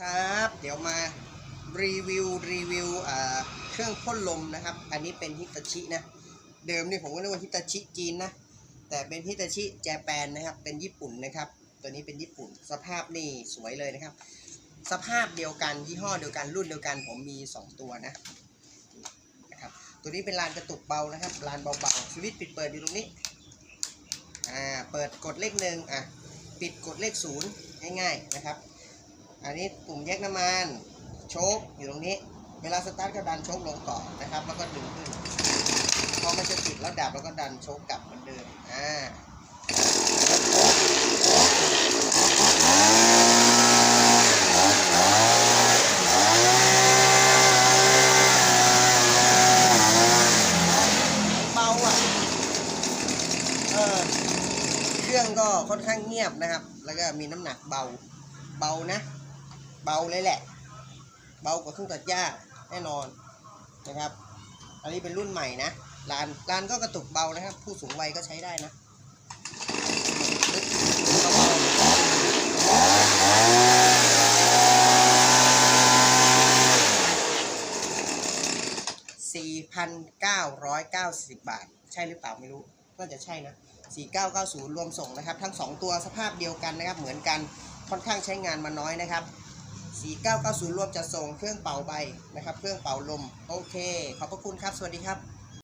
ครับ เดี๋ยวมารีวิวรีวิวเครื่องพ่นลมนะครับ อันนี้เป็นฮิตาชินะ เดิมนี่ผมก็นึกว่าฮิตาชิจีนนะ แต่เป็นฮิตาชิแจแปนนะครับ เป็นญี่ปุ่นนะครับ ตัวนี้เป็นญี่ปุ่น สภาพนี่สวยเลยนะครับ สภาพเดียวกันยี่ห้อเดียวกันรุ่นเดียวกันผมมี 2 ตัวนะนะครับ ตัวนี้เป็นลานกระตุกเบานะครับ ลานเบาๆสวิตช์ปิดเปิดอยู่ตรงนี้ อ่า เปิดกดเลขหนึ่งอะ ปิดกดเลขศูนย์ง่ายๆนะครับ อันนี้ปุ่มแยกน้ำมันโชคอยู่ตรงนี้ เวลาสตาร์ทก็ดันโชคลงก่อนนะครับ แล้วก็ดึงขึ้น พอมันจะติดแล้วดับแล้วก็ดันโชคกลับเหมือนเดิม อ่าเบาอะเครื่องก็ค่อนข้างเงียบนะครับ แล้วก็มีน้ำหนักเบา เบานะ เบาเลยแหละ เบากว่าเครื่องตัดหญ้าแน่นอนนะครับ อันนี้เป็นรุ่นใหม่นะลานลานก็กระตุกเบานะครับ ผู้สูงวัยก็ใช้ได้นะสี่พันเก้าร้อยเก้าสิบบาท ใช่หรือเปล่าไม่รู้น่าจะใช่นะ 4990 รวมส่งนะครับ ทั้ง 2 ตัวสภาพเดียวกันนะครับ เหมือนกันค่อนข้างใช้งานมาน้อยนะครับ 4990 รวมจะส่งเครื่องเป่าใบนะครับ เครื่องเป่าลม โอเค ขอบพระคุณครับ สวัสดีครับ